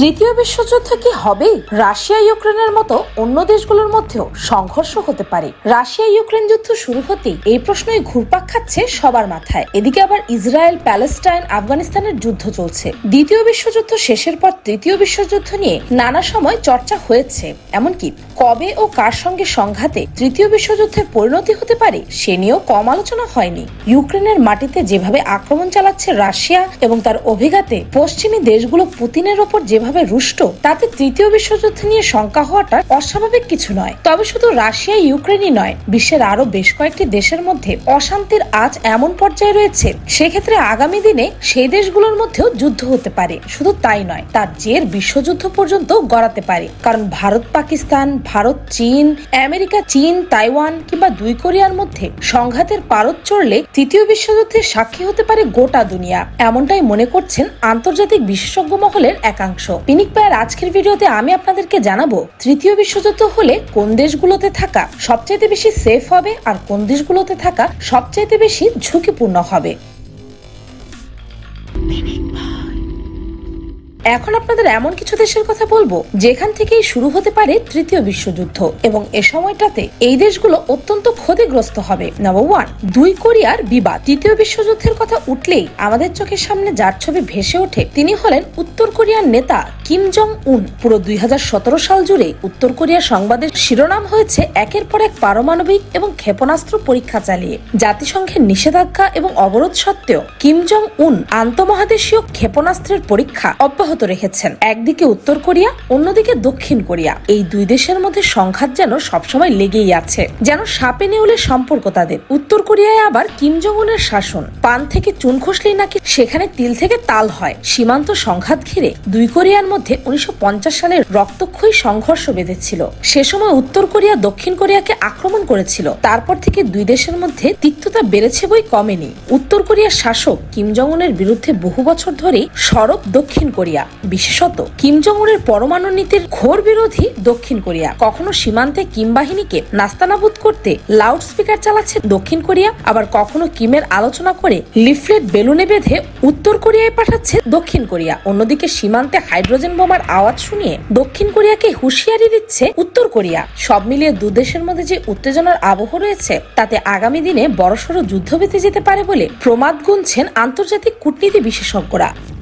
তৃতীয় বিশ্বযুদ্ধ কি হবে? রাশিয়া ইউক্রেনের মতো অন্য দেশগুলোর মধ্যেও সংঘর্ষ হতে পারে। রাশিয়া ইউক্রেন যুদ্ধ শুরু হতেই এই প্রশ্নই ঘুরপাক খাচ্ছে সবার মাথায়। এদিকে আবার ইসরায়েল, প্যালেস্টাইন, আফগানিস্তানের যুদ্ধ চলছে। দ্বিতীয় বিশ্বযুদ্ধ শেষের পর তৃতীয় বিশ্বযুদ্ধ নিয়ে নানা সময় চর্চা হয়েছে। এমনকি কবে ও কার সঙ্গে সংঘাতে তৃতীয় বিশ্বযুদ্ধের পরিণতি হতে পারে সে নিয়েও কম আলোচনা হয়নি। ইউক্রেনের মাটিতে যেভাবে আক্রমণ চালাচ্ছে রাশিয়া এবং তার অভিঘাতে পশ্চিমী দেশগুলো পুতিনের ওপর যেভাবে রুষ্ট, তাতে তৃতীয় বিশ্বযুদ্ধ নিয়ে শঙ্কা হওয়াটা অস্বাভাবিক কিছু নয়। তবে শুধু রাশিয়া, ইউক্রেনই নয়, বিশ্বের আরও বেশ কয়েকটি দেশের মধ্যে অশান্তির আজ এমন পর্যায়ে রয়েছে। সেক্ষেত্রে আগামী দিনে সেই দেশগুলোর মধ্যেও যুদ্ধ হতে পারে। শুধু তাই নয়, তার জের বিশ্বযুদ্ধ পর্যন্ত গড়াতে পারে। কারণ ভারত, পাকিস্তান, ভারত, চীন, আমেরিকা, চীন, তাইওয়ান কিংবা দুই কোরিয়ার মধ্যে সংঘাতের পারদ চড়লে তৃতীয় বিশ্বযুদ্ধের সাক্ষী হতে পারে গোটা দুনিয়া। এমনটাই মনে করছেন আন্তর্জাতিক বিশেষজ্ঞ মহলের একাংশ। পিনিক পায়ের আজকের ভিডিওতে আমি আপনাদেরকে জানাব, তৃতীয় বিশ্বযুদ্ধ হলে কোন দেশগুলোতে থাকা সবচাইতে বেশি সেফ হবে আর কোন দেশগুলোতে থাকা সবচাইতে বেশি ঝুঁকিপূর্ণ হবে। এখন আপনাদের এমন কিছু দেশের কথা বলব, যেখান থেকেই শুরু হতে পারে তৃতীয় বিশ্বযুদ্ধ এবং এ সময়টাতে এই দেশগুলো অত্যন্ত ক্ষতিগ্রস্ত হবে। নাম্বার ওয়ান দুই কোরিয়ার বিবাদ। তৃতীয় বিশ্বযুদ্ধের কথা উঠলেই আমাদের চোখের সামনে যার ছবি ভেসে ওঠে, তিনি হলেন উত্তর কোরিয়ার নেতা কিম জং উন পুরো দুই হাজার সতেরো সাল জুড়ে উত্তর কোরিয়ার সংবাদের শিরোনাম হয়েছে একের পর এক পারমাণবিক এবং ক্ষেপণাস্ত্র পরীক্ষা চালিয়ে। জাতিসংঘের নিষেধাজ্ঞা এবং অবরোধ সত্ত্বেও কিম জং উন আন্তমহাদেশীয় ক্ষেপণাস্ত্রের পরীক্ষা অব্যাহত রেখেছেন। একদিকে উত্তর কোরিয়া, অন্যদিকে দক্ষিণ কোরিয়া। এই দুই দেশের মধ্যে সংঘাত যেন সবসময় লেগেই আছে, যেন সাপে নেউলের সম্পর্ক তাদের। উত্তর কোরিয়ায় আবার কিম জং উনের শাসন। পান থেকে চুন খসলেই নাকি সেখানে তিল থেকে তাল হয়। সীমান্ত সংঘাত ঘিরে দুই কোরিয়ার উনিশশো সালের রক্তক্ষয়ী সংঘর্ষ বেঁধেছিল। সে সময় উত্তর কোরিয়া দক্ষিণ কোরিয়াকে আক্রমণ করেছিল। তারপর থেকে দুই দেশের মধ্যে তিক্ততা বেড়েছে বই কমেনি। উত্তর কোরিয়ার শাসক কিম জং উনের বিরুদ্ধে বহু বছর ধরেই সরব দক্ষিণ কোরিয়া, বিশেষত কিম জং উনের পরমাণু নীতির ঘোর বিরোধী দক্ষিণ কোরিয়া। কখনো সীমান্তে কিম বাহিনীকে নাস্তানাবুদ করতে লাউড স্পিকার চালাচ্ছে দক্ষিণ কোরিয়া, আবার কখনো কিমের আলোচনা করে লিফলেট বেলুনে বেঁধে উত্তর কোরিয়ায় পাঠাচ্ছে দক্ষিণ কোরিয়া। অন্যদিকে সীমান্তে হাইড্রোজেন বোমার আওয়াজ শুনিয়ে দক্ষিণ কোরিয়াকে হুঁশিয়ারি দিচ্ছে উত্তর কোরিয়া। সব মিলিয়ে দুদেশের মধ্যে যে উত্তেজনার আবহ রয়েছে, তাতে আগামী দিনে বড়সড় যুদ্ধ বেঁধে যেতে পারে বলে প্রমাদ গুনছেন আন্তর্জাতিক কূটনীতি বিশেষজ্ঞরা।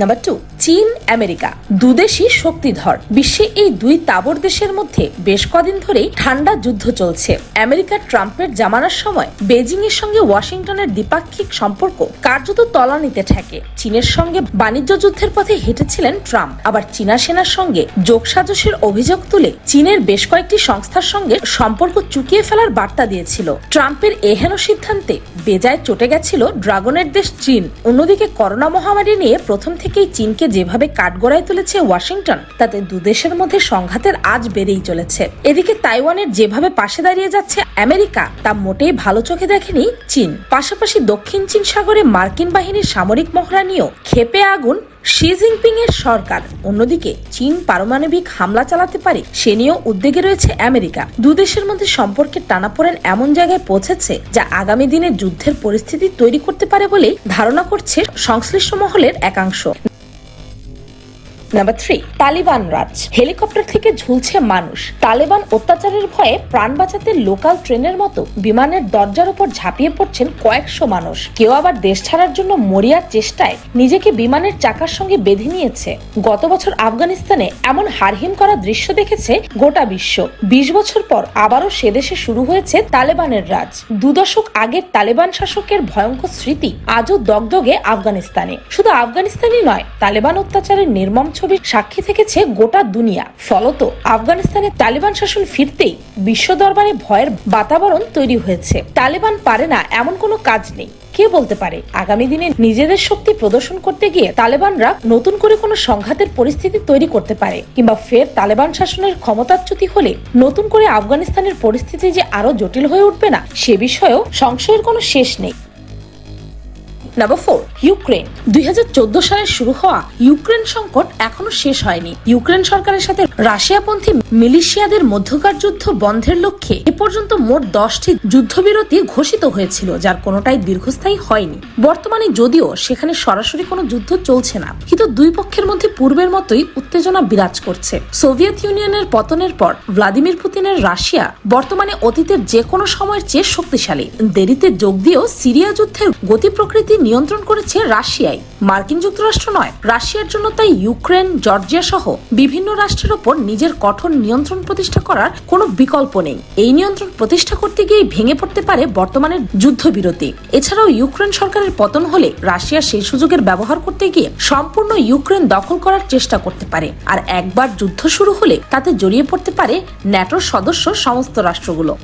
নাম্বার টু চীন, আমেরিকা। দুদেশই শক্তিধর। বিশ্বে এই দুই তাবর দেশের মধ্যে বেশ কদিন ধরেই ঠান্ডা যুদ্ধ চলছে। আমেরিকার ট্রাম্পের জামানার সময় বেজিং এর সঙ্গে ওয়াশিংটনের দ্বিপাক্ষিক সম্পর্ক কার্যত তলানিতে ঠেকে চীনের সঙ্গে বাণিজ্য যুদ্ধের পথে হেঁটেছিলেন ট্রাম্প। আবার চীনা সেনার সঙ্গে যোগসাজসের অভিযোগ তুলে চীনের বেশ কয়েকটি সংস্থার সঙ্গে সম্পর্ক চুকিয়ে ফেলার বার্তা দিয়েছিল। ট্রাম্পের এহেন সিদ্ধান্তে বেজায় চটে গেছিল ড্রাগনের দেশ চীন। অন্যদিকে করোনা মহামারী নিয়ে প্রথম থেকেই চীনকে যেভাবে কাঠগড়ায় তুলেছে ওয়াশিংটন, তাতে দুদেশের মধ্যে সংঘাতের আজ বেড়েই চলেছে। এদিকে তাইওয়ানের যেভাবে পাশে দাঁড়িয়ে যাচ্ছে আমেরিকা, তা মোটেই ভালো চোখে দেখেনি চীন। পাশাপাশি দক্ষিণ চীন সাগরে মার্কিন বাহিনীর সামরিক মহড়া নিয়েও ক্ষেপে আগুন শি জিনপিং এর সরকার। অন্যদিকে চীন পারমাণবিক হামলা চালাতে পারে, সে নিয়েও উদ্বেগে রয়েছে আমেরিকা। দুদেশের মধ্যে সম্পর্কের টানাপোড়েন এমন জায়গায় পৌঁছেছে যা আগামী দিনে যুদ্ধের পরিস্থিতি তৈরি করতে পারে বলেই ধারণা করছে সংশ্লিষ্ট মহলের একাংশ। নাম্বার থ্রি তালিবান রাজ হেলিকপ্টার থেকে ঝুলছে মানুষ। তালেবান অত্যাচারের ভয়ে প্রাণ বাঁচাতে লোকাল ট্রেনের মতো বিমানের দরজার উপর ঝাঁপিয়ে পড়ছেন কয়েকশো মানুষ। কেউ আবার দেশ ছাড়ার জন্য মরিয়ার চেষ্টায় নিজেকে বিমানের চাকার সঙ্গে বেঁধে নিয়েছে। গত বছর আফগানিস্তানে এমন হারহিম করা দৃশ্য দেখেছে গোটা বিশ্ব। বিশ বছর পর আবারও সে দেশে শুরু হয়েছে তালেবানের রাজ। দু দশক আগের তালেবান শাসকের ভয়ঙ্কর স্মৃতি আজও দগদগে আফগানিস্তানে। শুধু আফগানিস্তানই নয়, তালেবান অত্যাচারের নির্মম ছবির সাক্ষী থেকেছে গোটা দুনিয়া। ফলত আফগানিস্তানে তালিবান শাসন ফিরতেই বিশ্ব দরবারে ভয়ের বাতাবরণ তৈরি হয়েছে। তালেবান পারে না, এমন কোনো কাজ নেই। কে বলতে পারে? আগামী দিনে নিজেদের শক্তি প্রদর্শন করতে গিয়ে তালেবানরা নতুন করে কোনো সংঘাতের পরিস্থিতি তৈরি করতে পারে কিংবা ফের তালেবান শাসনের ক্ষমতাচ্যুতি হলে নতুন করে আফগানিস্তানের পরিস্থিতি যে আরও জটিল হয়ে উঠবে না, সে বিষয়েও সংশয়ের কোনো শেষ নেই। নাম্বার ফোর ইউক্রেন দুই হাজার চোদ্দ সালে শুরু হওয়া ইউক্রেন সংকট এখনও শেষ হয়নি। ইউক্রেন সরকারের সাথে রাশিয়াপন্থী মিলিশিয়াদের মধ্যকার যুদ্ধ বন্ধের লক্ষ্যে এ পর্যন্ত মোট দশটি যুদ্ধবিরতি ঘোষিত হয়েছিল, যার কোনোটাই দীর্ঘস্থায়ী হয়নি। বর্তমানে যদিও সেখানে সরাসরি কোনো যুদ্ধ চলছে না, কিন্তু দুই পক্ষের মধ্যে পূর্বের মতোই উত্তেজনা বিরাজ করছে। সোভিয়েত ইউনিয়নের পতনের পর ভ্লাদিমির পুতিনের রাশিয়া বর্তমানে অতীতের যে কোনো সময়ের চেয়ে শক্তিশালী। দেরিতে যোগ দিয়েও সিরিয়া যুদ্ধের গতি প্রকৃতি নিয়ন্ত্রণ করেছে রাশিয়াই। মার্কিন যুক্তরাষ্ট্র নয়, রাশিয়ার জন্য তাই ইউক্রেন, জর্জিয়া সহ বিভিন্ন রাষ্ট্রের ওপর নিজের কঠোর নিয়ন্ত্রণ প্রতিষ্ঠা করার কোনো বিকল্প নেই। এই নিয়ন্ত্রণ প্রতিষ্ঠা করতে গিয়ে ভেঙে পড়তে পারে বর্তমানের যুদ্ধবিরতি। এছাড়াও ইউক্রেন সরকারের পতন হলে রাশিয়া সেই সুযোগের ব্যবহার করতে গিয়ে সম্পূর্ণ ইউক্রেন দখল করার চেষ্টা করতে পারে। আর একবার যুদ্ধ শুরু হলে তাতে জড়িয়ে পড়তে পারে ন্যাটোর সদস্য সমস্ত রাষ্ট্রগুলো।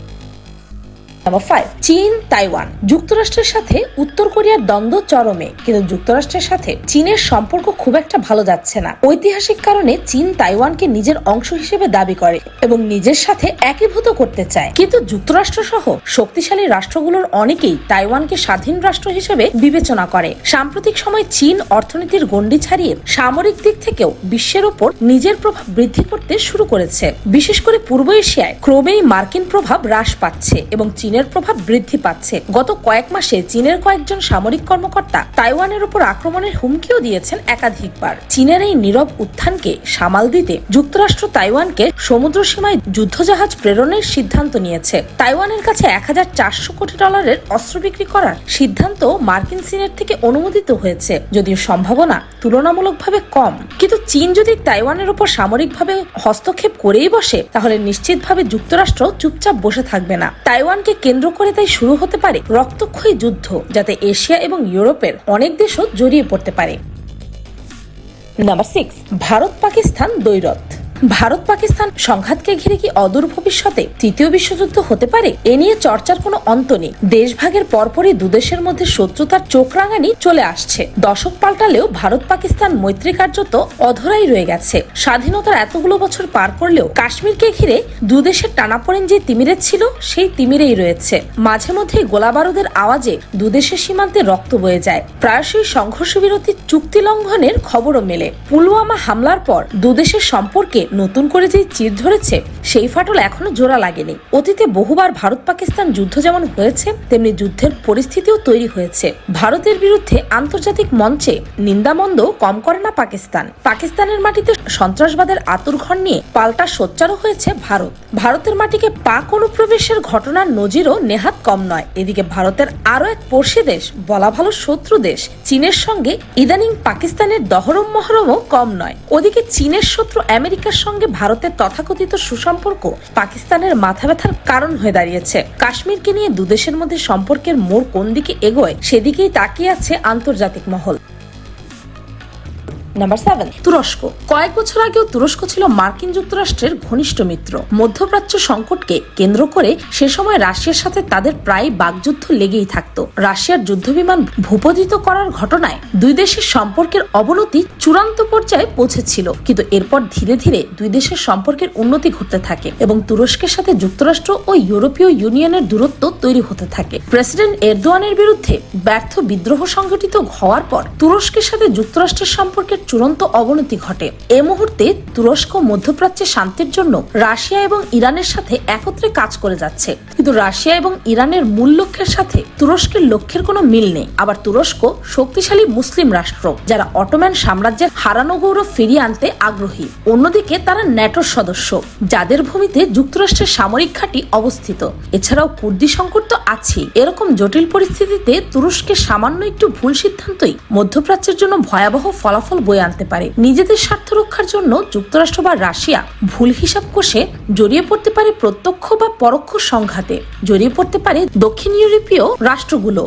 নাম্বার ফাইভ চীন তাইওয়ান যুক্তরাষ্ট্রের সাথে উত্তর কোরিয়ার দ্বন্দ্ব চরমে, কিন্তু যুক্তরাষ্ট্রের সাথে চীনের সম্পর্ক খুব একটা ভালো যাচ্ছে না। ঐতিহাসিক কারণে চীন তাইওয়ানকে নিজের অংশ হিসেবে দাবি করে এবং নিজের সাথে একীভূত করতে চায়। কিন্তু যুক্তরাষ্ট্র সহ শক্তিশালী রাষ্ট্রগুলোর অনেকেই তাইওয়ানকে স্বাধীন রাষ্ট্র হিসেবে বিবেচনা করে। সাম্প্রতিক সময় চীন অর্থনীতির গণ্ডি ছাড়িয়ে সামরিক দিক থেকেও বিশ্বের ওপর নিজের প্রভাব বৃদ্ধি করতে শুরু করেছে। বিশেষ করে পূর্ব এশিয়ায় ক্রমেই মার্কিন প্রভাব হ্রাস পাচ্ছে এবং চীনের প্রভাব বৃদ্ধি পাচ্ছে। গত কয়েক মাসে চীনের কয়েকজন সামরিক কর্মকর্তা তাইওয়ানের উপর আক্রমণের হুমকিও দিয়েছেন একাধিকবার। চীনের এই নীরব উত্থানকে সামাল দিতে যুক্তরাষ্ট্র তাইওয়ানকে সমুদ্র সীমায় যুদ্ধজাহাজ প্রেরণের সিদ্ধান্ত নিয়েছে। তাইওয়ানের কাছে এক হাজার চারশো কোটি ডলারের অস্ত্র বিক্রি করার সিদ্ধান্ত মার্কিন সিনেট থেকে অনুমোদিত হয়েছে, যদিও সম্ভাবনা তুলনামূলকভাবে কম। কিন্তু চীন যদি তাইওয়ানের উপর সামরিকভাবে হস্তক্ষেপ করেই বসে, তাহলে নিশ্চিতভাবে যুক্তরাষ্ট্র চুপচাপ বসে থাকবে না। তাইওয়ানকে কেন্দ্র করে তাই শুরু হতে পারে রক্তক্ষয়ী যুদ্ধ, যাতে এশিয়া এবং ইউরোপের অনেক দেশও জড়িয়ে পড়তে পারে। নাম্বার সিক্স ভারত পাকিস্তান দ্বৈরথ। ভারত পাকিস্তান সংঘাতকে ঘিরে কি অদূর ভবিষ্যতে তৃতীয় বিশ্বযুদ্ধ হতে পারে? এ নিয়ে চর্চার কোনো অন্ত নেই। দেশভাগের পরপরই দুদেশের মধ্যে শত্রুতার চোখ রাঙানি চলে আসছে। দশক পাল্টালেও ভারত পাকিস্তান মৈত্রী কার্যত অধরাই রয়ে গেছে। স্বাধীনতার এতগুলো বছর পার করলেও কাশ্মীরকে ঘিরে দুদেশের টানাপোড়েন যে তিমিরে ছিল, সেই তিমিরেই রয়েছে। মাঝে মধ্যে গোলাবারুদের আওয়াজে দুদেশের সীমান্তে রক্ত বয়ে যায়। প্রায়শই সংঘর্ষ বিরতি চুক্তি লঙ্ঘনের খবরও মেলে। পুলওয়ামা হামলার পর দুদেশের সম্পর্কে নতুন করে যে চির ধরেছে, সেই ফাটল এখনও জোড়া লাগেনি। অতীতে বহুবার ভারত পাকিস্তান যুদ্ধ যেমন হয়েছে, তেমনি যুদ্ধের পরিস্থিতিও তৈরি হয়েছে। ভারতের বিরুদ্ধে আন্তর্জাতিক মঞ্চে নিন্দামন্দ কম করে না পাকিস্তান। পাকিস্তানের মাটিতে সন্ত্রাসবাদের আতুরঘর নিয়ে পাল্টা সোচ্চারও হয়েছে ভারত। ভারতের মাটিকে পাক অনুপ্রবেশের ঘটনার নজিরও নেহাত কম নয়। এদিকে ভারতের আরও এক পড়শি দেশ, বলা ভালো শত্রু দেশ, চীনের সঙ্গে ইদানিং পাকিস্তানের দহরম মহরমও কম নয়। ওদিকে চীনের শত্রু আমেরিকার সঙ্গে ভারতের তথাকথিত সুসম্পর্ক পাকিস্তানের মাথা ব্যথার কারণ হয়ে দাঁড়িয়েছে। কাশ্মীরকে নিয়ে দুদেশের মধ্যে সম্পর্কের মোড় কোন দিকে এগোয়, সেদিকেই তাকিয়ে আছে আন্তর্জাতিক মহল। নাম্বার সেভেন তুরস্ক। কয়েক বছর আগেও তুরস্ক ছিল মার্কিন যুক্তরাষ্ট্রের ঘনিষ্ঠ মিত্র। মধ্যপ্রাচ্য সংকটকে কেন্দ্র করে সে সময় রাশিয়ার সাথে তাদের প্রায় বাগযুদ্ধ লেগেই থাকত। রাশিয়ার যুদ্ধবিমান ভূপতিত করার ঘটনায় দুই দেশের সম্পর্কের অবনতি চূড়ান্ত পর্যায়ে পৌঁছেছিল। কিন্তু এরপর ধীরে ধীরে দুই দেশের সম্পর্কের উন্নতি ঘটতে থাকে এবং তুরস্কের সাথে যুক্তরাষ্ট্র ও ইউরোপীয় ইউনিয়নের দূরত্ব তৈরি হতে থাকে। প্রেসিডেন্ট এরদোয়ানের বিরুদ্ধে ব্যর্থ বিদ্রোহ সংঘটিত হওয়ার পর তুরস্কের সাথে যুক্তরাষ্ট্রের সম্পর্কের চূড়ান্ত অবনতি ঘটে। এ মুহূর্তে তুরস্ক মধ্যপ্রাচ্যে শান্তির জন্য রাশিয়া এবং ইরানের সাথে একত্রে কাজ করে যাচ্ছে। কিন্তু রাশিয়া এবং ইরানের মূল লক্ষ্যের সাথে তুরস্কের লক্ষ্যের কোনো মিল নেই। আবার তুরস্ক শক্তিশালী মুসলিম রাষ্ট্র, যারা অটোম্যান সাম্রাজ্যের হারানো গৌরব ফিরিয়ে আনতে আগ্রহী। অন্যদিকে তারা ন্যাটোর সদস্য, যাদের ভূমিতে যুক্তরাষ্ট্রের সামরিক ঘাঁটি অবস্থিত। এছাড়াও কুর্দি সংকট তো আছেই। এরকম জটিল পরিস্থিতিতে তুরস্কের সামান্য একটু ভুল সিদ্ধান্তই মধ্যপ্রাচ্যের জন্য ভয়াবহ ফলাফল বয়ে আনতে পারে। নিজেদের স্বার্থ রক্ষার জন্য যুক্তরাষ্ট্র বা রাশিয়া ভুল হিসাব কষে জড়িয়ে পড়তে পারে প্রত্যক্ষ বা পরোক্ষ সংঘাতে। জড়িয়ে পড়তে পারে দক্ষিণ ইউরোপীয় রাষ্ট্রগুলো।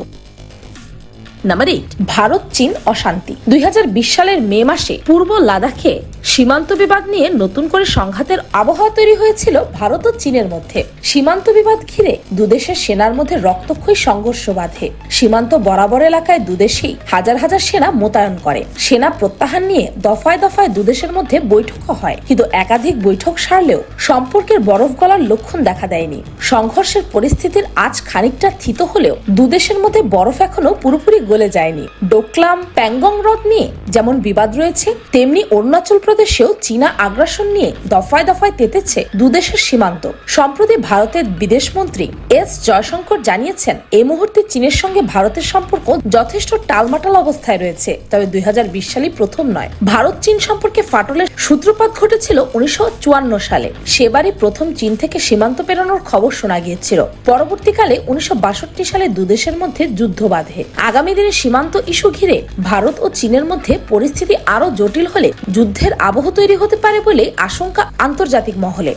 নাম্বার এইট ভারত, চীন অশান্তি। দুই হাজার বিশ সালের মে মাসে পূর্ব লাদাখে সীমান্ত বিবাদ নিয়ে নতুন করে সংঘাতের আবহাওয়া তৈরি হয়েছিল ভারত ও চীনের মধ্যে। সীমান্ত বিবাদ ঘিরে দুদেশের সেনার মধ্যে রক্তক্ষয়ী সংঘর্ষ বাধে। সীমান্ত বরাবর এলাকায় দুদেশেই হাজার হাজার সেনা মোতায়েন করে। সেনা প্রত্যাহার নিয়ে দফায় দফায় দুদেশের মধ্যে বৈঠকও হয়। কিন্তু একাধিক বৈঠক সারলেও সম্পর্কের বরফ গলার লক্ষণ দেখা দেয়নি। সংঘর্ষের পরিস্থিতির আজ খানিকটা থিত হলেও দুদেশের মধ্যে বরফ এখনও পুরোপুরি গলে যায়নি। ডোকলাম, প্যাংগং হ্রদ নিয়ে যেমন বিবাদ রয়েছে, তেমনি অরুণাচল প্রদেশেও চীনা আগ্রাসন নিয়ে দফায় দফায় তেতেছে দুদেশের সীমান্ত। সম্প্রতি ভারতের বিদেশমন্ত্রী এস জয়শঙ্কর জানিয়েছেন, এ মুহূর্তে চীনের সঙ্গে ভারতের সম্পর্ক যথেষ্ট টালমাটাল অবস্থায় রয়েছে। তবে দুই সালই প্রথম নয়। ভারত চীন সম্পর্কে ফাটলের সূত্রপাত ঘটেছিল উনিশশো সালে। সেবারই প্রথম চীন থেকে সীমান্ত পেরানোর খবর শোনা গিয়েছিল। পরবর্তীকালে উনিশশো বাষট্টি সালে দুদেশের মধ্যে যুদ্ধ বাধে। আগামী দিনে সীমান্ত ইস্যু ঘিরে ভারত ও চীনের মধ্যে পরিস্থিতি আরও জটিল হলে যুদ্ধের আবহ তৈরি হতে পারে বলে আশঙ্কা আন্তর্জাতিক মহলে।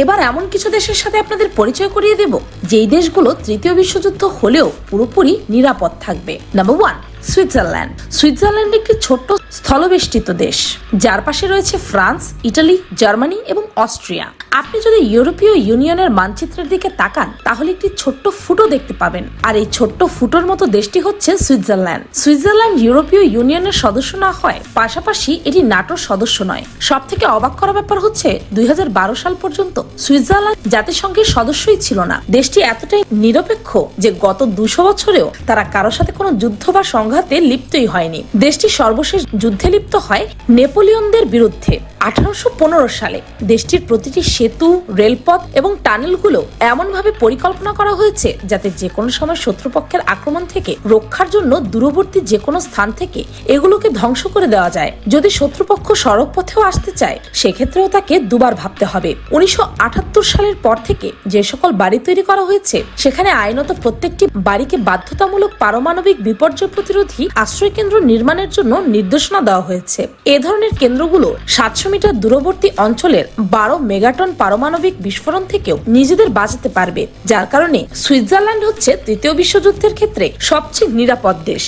এবার এমন কিছু দেশের সাথে আপনাদের পরিচয় করিয়ে দেব, যেই দেশগুলো তৃতীয় বিশ্বযুদ্ধ হলেও পুরোপুরি নিরাপদ থাকবে। নাম্বার ওয়ান সুইজারল্যান্ড সুইজারল্যান্ড একটি ছোট্ট স্থলবেষ্টিত দেশ। যার পাশে রয়েছে ফ্রান্স, ইটালি, জার্মানি এবং অস্ট্রিয়া। আপনি যদি ইউরোপীয় ইউনিয়নের মানচিত্রের দিকে তাকান, তাহলে একটি ছোট্ট ফুটো দেখতে পাবেন। আর এই ছোট্ট ফুটোর মতো দেশটি হচ্ছে সুইজারল্যান্ড। সুইজারল্যান্ড ইউরোপীয় ইউনিয়নের সদস্য না হয়, পাশাপাশি এটি নাটোর সদস্য নয়। সব থেকে অবাক করা ব্যাপার হচ্ছে, দুই হাজার বারো সাল পর্যন্ত সুইজারল্যান্ড জাতিসংঘের সদস্যই ছিল না। দেশটি এতটাই নিরপেক্ষ যে গত দুশো বছরেও তারা কারোর সাথে কোনো যুদ্ধ বা সংঘাতে লিপ্তই হয়নি। দেশটি সর্বশেষ যুদ্ধে লিপ্ত হয় নেপোলিয়নদের বিরুদ্ধে। আঠারোশো পনেরো সালে দেশটির প্রতিটি সেতু, রেলপথ এবং টানেলগুলো এমনভাবে পরিকল্পনা করা হয়েছে যাতে যে কোনো সময় শত্রুপক্ষের আক্রমণ থেকে রক্ষার জন্য দূরবর্তী যে কোনো স্থান থেকে এগুলোকে ধ্বংস করে দেওয়া যায়। যদি শত্রুপক্ষ সড়ক পথেও আসতে চায়, সেক্ষেত্রেও তাকে দুবার ভাবতে হবে। উনিশশো আটাত্তর সালের পর থেকে যে সকল বাড়ি তৈরি করা হয়েছে, সেখানে আইনত প্রত্যেকটি বাড়িকে বাধ্যতামূলক পারমাণবিক বিপর্যয় প্রতিরোধী আশ্রয় কেন্দ্র নির্মাণের জন্য নির্দেশনা দেওয়া হয়েছে। এ ধরনের কেন্দ্রগুলো সাতশো মিটার দূরবর্তী অঞ্চলের বারো মেগাটন পারমাণবিক বিস্ফোরণ থেকেও নিজেদের বাঁচাতে পারবে। যার কারণে সুইজারল্যান্ড হচ্ছে তৃতীয় বিশ্বযুদ্ধের ক্ষেত্রে সবচেয়ে নিরাপদ দেশ।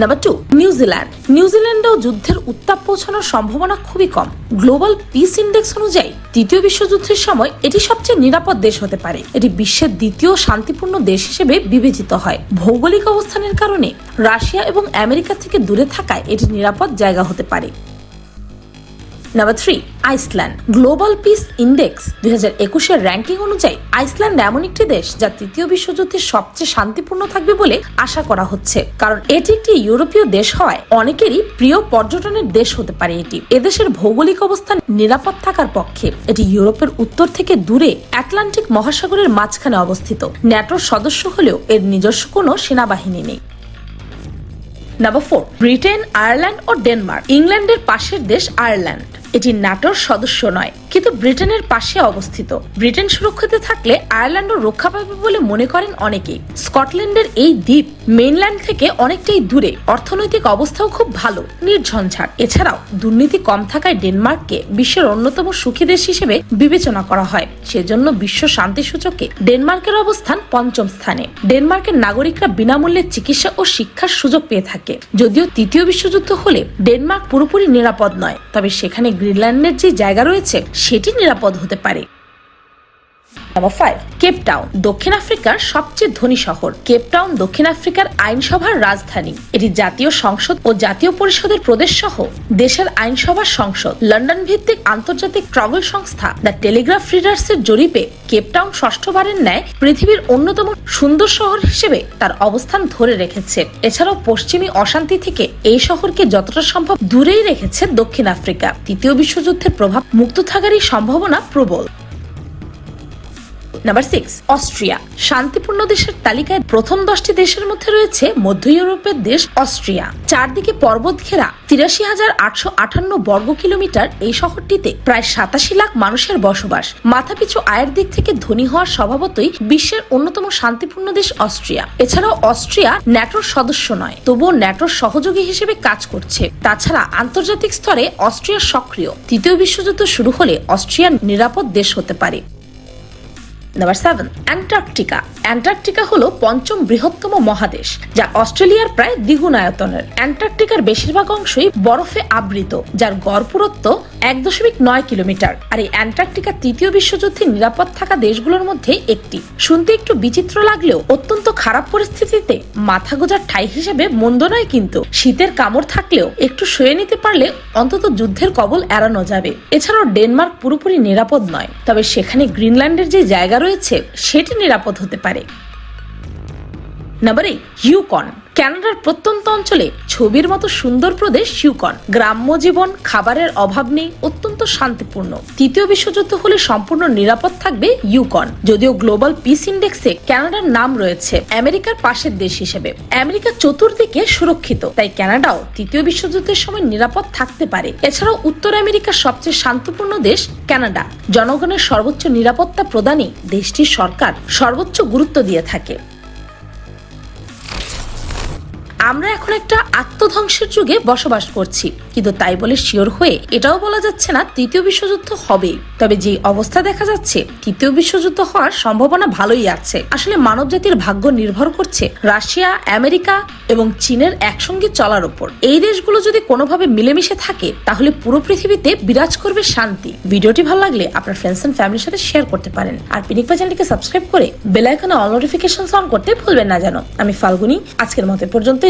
নাম্বার টু নিউজিল্যান্ড নিউজিল্যান্ডেও যুদ্ধের উত্তাপ পৌঁছানোর সম্ভাবনা খুবই কম। গ্লোবাল পিস ইন্ডেক্স অনুযায়ী, তৃতীয় বিশ্বযুদ্ধের সময় এটি সবচেয়ে নিরাপদ দেশ হতে পারে। এটি বিশ্বের দ্বিতীয় শান্তিপূর্ণ দেশ হিসেবে বিবেচিত হয়। ভৌগোলিক অবস্থানের কারণে রাশিয়া এবং আমেরিকা থেকে দূরে থাকায় এটি নিরাপদ জায়গা হতে পারে। Number three Iceland global peace index দুই হাজার একুশের র্যাঙ্কিং অনুযায়ী আইসল্যান্ড এমন একটি দেশ যা তৃতীয় বিশ্বযুদ্ধে সবচেয়ে শান্তিপূর্ণ থাকবে বলে আশা করা হচ্ছে। কারণ এটি একটি ইউরোপীয় দেশ হওয়ায় অনেকেরই প্রিয় পর্যটনের দেশ হতে পারে এটি। এদেশের ভৌগোলিক অবস্থান নিরাপদ থাকার পক্ষে এটি ইউরোপের উত্তর থেকে দূরে আটলান্টিক মহাসাগরের মাঝখানে অবস্থিত। ন্যাটোর সদস্য হলেও এর নিজস্ব কোনো সেনাবাহিনী নেই। নাম্বার ফোর ব্রিটেন আয়ারল্যান্ড ও ডেনমার্ক ইংল্যান্ডের পাশের দেশ আয়ারল্যান্ড এটি নাটোর সদস্য নয়, কিন্তু ব্রিটেনের পাশে অবস্থিত। ব্রিটেন সুরক্ষিত থাকলে আয়ারল্যান্ডও রক্ষা পাবে বলে মনে করেন অনেকেই। স্কটল্যান্ডের এই দ্বীপ মেইনল্যান্ড থেকে অনেকটাই দূরে। অর্থনৈতিক অবস্থাও খুব ভালো, নির্ঝঞ্ঝাট। এছাড়াও দুর্নীতি কম থাকায় ডেনমার্ককে বিশ্বের অন্যতম সুখী দেশ হিসেবে বিবেচনা করা হয়। সেজন্য বিশ্ব শান্তি সূচকে ডেনমার্কের অবস্থান পঞ্চম স্থানে। ডেনমার্কের নাগরিকরা বিনামূল্যে চিকিৎসা ও শিক্ষার সুযোগ পেয়ে থাকে। যদিও তৃতীয় বিশ্বযুদ্ধ হলে ডেনমার্ক পুরোপুরি নিরাপদ নয়, তবে সেখানে গ্রিনল্যান্ডের যে জায়গা রয়েছে সেটি নিরাপদ হতে পারে। নাম্বার ফাইভ কেপটাউন দক্ষিণ আফ্রিকার সবচেয়ে ধনী শহর। কেপটাউন দক্ষিণ আফ্রিকার আইনসভার রাজধানী। এটি জাতীয় সংসদ ও জাতীয় পরিষদের প্রদেশ সহ দেশের আইনসভার সংসদ। লন্ডন ভিত্তিক আন্তর্জাতিক ট্রাভেল সংস্থা দ্য টেলিগ্রাফ রিডার্স এর জরিপে কেপটাউন ষষ্ঠবারের ন্যায় পৃথিবীর অন্যতম সুন্দর শহর হিসেবে তার অবস্থান ধরে রেখেছে। এছাড়াও পশ্চিমী অশান্তি থেকে এই শহরকে যতটা সম্ভব দূরেই রেখেছে দক্ষিণ আফ্রিকা। তৃতীয় বিশ্বযুদ্ধের প্রভাব মুক্ত থাকারই সম্ভাবনা প্রবল। নাম্বার সিক্স অস্ট্রিয়া শান্তিপূর্ণ দেশের তালিকায় প্রথম দশটি দেশের মধ্যে রয়েছে মধ্য ইউরোপের দেশ অস্ট্রিয়া। চারদিকে পর্বত ঘেরা তিরাশি হাজার আটশো আটান্ন বর্গ কিলোমিটার এই শহরটিতে প্রায় সাতাশি লাখ মানুষের বসবাস। মাথাপিছু আয়ের দিক থেকে ধনী হওয়ার স্বভাবতই বিশ্বের অন্যতম শান্তিপূর্ণ দেশ অস্ট্রিয়া। এছাড়াও অস্ট্রিয়া ন্যাটোর সদস্য নয়, তবুও ন্যাটোর সহযোগী হিসেবে কাজ করছে। তাছাড়া আন্তর্জাতিক স্তরে অস্ট্রিয়া সক্রিয়। তৃতীয় বিশ্বযুদ্ধ শুরু হলে অস্ট্রিয়া নিরাপদ দেশ হতে পারে। নাম্বার সেভেন অ্যান্টার্কটিকা অ্যান্টার্কটিকা হলো পঞ্চম বৃহত্তম মহাদেশ, যা অস্ট্রেলিয়ার প্রায় দ্বিগুণ আয়তনের। অ্যান্টার্কটিকার বেশিরভাগ অংশই বরফে আবৃত, যার গড় পুরুত্ব এক দশমিক নয় কিলোমিটার। আর এই অ্যান্টার্কটিকা তৃতীয় বিশ্বযুদ্ধে নিরাপদ থাকা দেশগুলোর মধ্যে একটি। শুনতে একটু বিচিত্র লাগলেও অত্যন্ত খারাপ পরিস্থিতিতে মাথা গোজার ঠাই হিসেবে মন্দ নয় কিন্তু। শীতের কামড় থাকলেও একটু শুয়ে নিতে পারলে অন্তত যুদ্ধের কবল এড়ানো যাবে। এছাড়াও ডেনমার্ক পুরোপুরি নিরাপদ নয়। তবে সেখানে গ্রিনল্যান্ডের যে জায়গা রয়েছে, সেটি নিরাপদ হতে পারে। Number Yukon. ক্যানাডার প্রত্যন্ত অঞ্চলে ছবির মতো সুন্দর প্রদেশ ইউকন গ্রাম্য জীবন, খাবারের অভাব নেই, অত্যন্ত শান্তিপূর্ণ। তৃতীয় বিশ্বযুদ্ধ হলে সম্পূর্ণ নিরাপদ থাকবে ইউকন। যদিও গ্লোবাল পিস ইন্ডেক্সে ক্যানাডার নাম রয়েছে, আমেরিকার পাশের দেশ হিসেবে। আমেরিকা চতুর্দিকে সুরক্ষিত, তাই ক্যানাডাও তৃতীয় বিশ্বযুদ্ধের সময় নিরাপদ থাকতে পারে। এছাড়াও উত্তর আমেরিকার সবচেয়ে শান্তপূর্ণ দেশ কানাডা জনগণের সর্বোচ্চ নিরাপত্তা প্রদানে দেশটির সরকার সর্বোচ্চ গুরুত্ব দিয়ে থাকে। আমরা এখন একটা আত্মধ্বংসের যুগে বসবাস করছি। কিন্তু তাই বলে শিওর হয়ে এটাও বলা যাচ্ছে না তৃতীয় বিশ্বযুদ্ধ হবে তবে যে অবস্থা দেখা যাচ্ছে, তৃতীয় বিশ্বযুদ্ধ হওয়ার সম্ভাবনা ভালোই আছে। আসলে মানব জাতির ভাগ্য নির্ভর করছে রাশিয়া, আমেরিকা এবং চীনের একসঙ্গে চলার উপর এই দেশগুলো যদি কোনোভাবে মিলেমিশে থাকে, তাহলে পুরো পৃথিবীতে বিরাজ করবে শান্তি। ভিডিওটি ভালো লাগলে আপনার ফ্রেন্ডস এন্ড ফ্যামিলির সাথে শেয়ার করতে পারেন। আর পিনিকপা চ্যানেলকে সাবস্ক্রাইব করে বেল আইকনে অল নোটিফিকেশন অন করতে ভুলবেন না যেন। আমি ফাল্গুনি, আজকের মতো এ